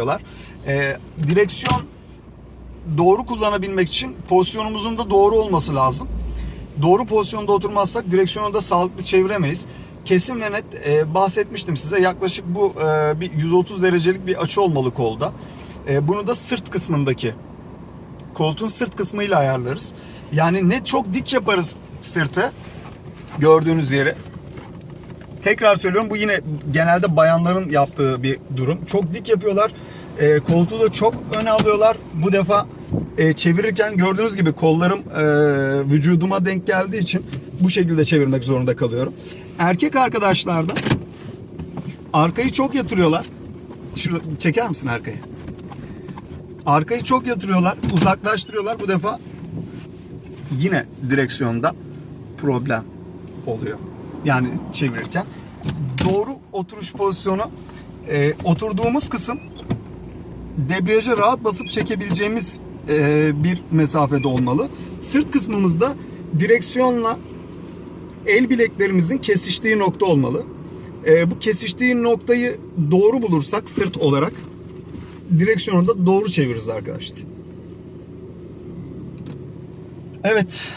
diyorlar. Ee, direksiyon doğru kullanabilmek için pozisyonumuzun da doğru olması lazım. Doğru pozisyonda oturmazsak direksiyonu da sağlıklı çeviremeyiz. Kesin ve net e, bahsetmiştim size yaklaşık bu e, bir 130 derecelik bir açı olmalı kolda. E, bunu da sırt kısmındaki koltuğun sırt kısmıyla ayarlarız. Yani ne çok dik yaparız sırtı gördüğünüz yere. Tekrar söylüyorum bu yine genelde bayanların yaptığı bir durum. Çok dik yapıyorlar. E, koltuğu da çok öne alıyorlar. Bu defa e, çevirirken gördüğünüz gibi kollarım e, vücuduma denk geldiği için bu şekilde çevirmek zorunda kalıyorum. Erkek arkadaşlar da arkayı çok yatırıyorlar. Şurada çeker misin arkayı? Arkayı çok yatırıyorlar, uzaklaştırıyorlar. Bu defa yine direksiyonda problem oluyor. Yani çevirirken. Doğru oturuş pozisyonu e, oturduğumuz kısım debriyaja rahat basıp çekebileceğimiz e, bir mesafede olmalı. Sırt kısmımızda direksiyonla el bileklerimizin kesiştiği nokta olmalı. E, bu kesiştiği noktayı doğru bulursak sırt olarak direksiyonu da doğru çeviririz arkadaşlar. Evet.